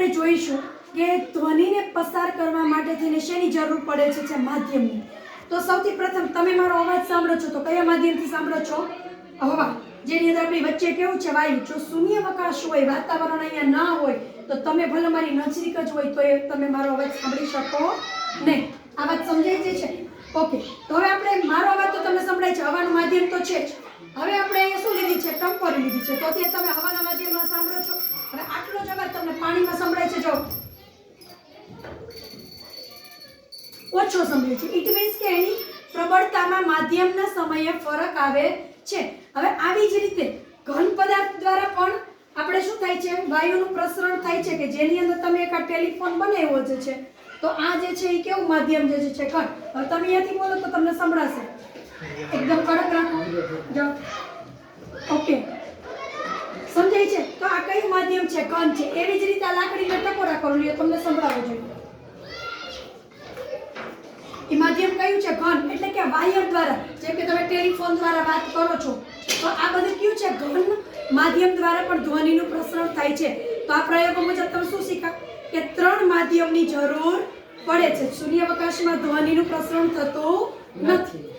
આપણે જોઈશું કે ધ્વનિને પસાર કરવા માટે થઈને શેની જરૂર પડે છે માધ્યમની. તો સૌથી પ્રથમ તમે મારો અવાજ સાંભળો છો તો કયા માધ્યમથી સાંભળો છો? હવા જેની અંદર આપણી વચ્ચે કેવું છે વાયુ? જો શૂન્યાવકાશ હોય, વાતાવરણ અહીંયા ના હોય, તો તમે ભલે મારી નજીક જ હોય, તો એ તમે મારો અવાજ સાંભળી શકો નહીં. આ વાત સમજાય છે છે? ઓકે. તો હવે આપણે મારો અવાજ તો તમને સંભળાય છે, હવાનું માધ્યમ તો છે જ. હવે આપણે અહીંયા શું લીધી છે? ટંકોરી લીધી છે. તો અત્યારે તમે હવાના માધ્યમમાં સાંભળો છો હવે આટલો જ અવાજ તમને પાણીમાં સંભળાય છે જો ઓછો સમજે છે. ઇટ મીન્સ કે એની પ્રબળતામાં માધ્યમના સમયે ફરક આવે છે. હવે આવી જ રીતે ઘન પદાર્થ દ્વારા પણ આપણે શું થાય છે? વાયુનું પ્રસરણ થાય છે કે જેની અંદર તમે એક આ ટેલિફોન બનાવ્યો જે છે. તો આ જે છે એ કેવું માધ્યમ જે છે ઘન? હવે તમે અહીંયાથી બોલો તો તમને સંભળાશે. એકદમ કડક રાખો. જો ઓકે સમજાય છે? તો આ કયું માધ્યમ છે? ઘન છે. એવી જ રીતે આ લાકડીને ટકોરા કરો લ્યો તમને સંભળાવવું જોઈએ. એ માધ્યમ કયું છે? ઘન. એટલે કે વાયર દ્વારા. જેમ કે તમે ટેલિફોન દ્વારા વાત કરો છો. તો આ બધું કયું છે? ઘન માધ્યમ દ્વારા પણ ધ્વનિનું પ્રસરણ થાય છે. તો આ પ્રયોગો મુજબ તમે શું શીખા? કે ત્રણ માધ્યમની જરૂર પડે છે. શૂન્યાવકાશમાં ધ્વનિનું પ્રસરણ થતું નથી.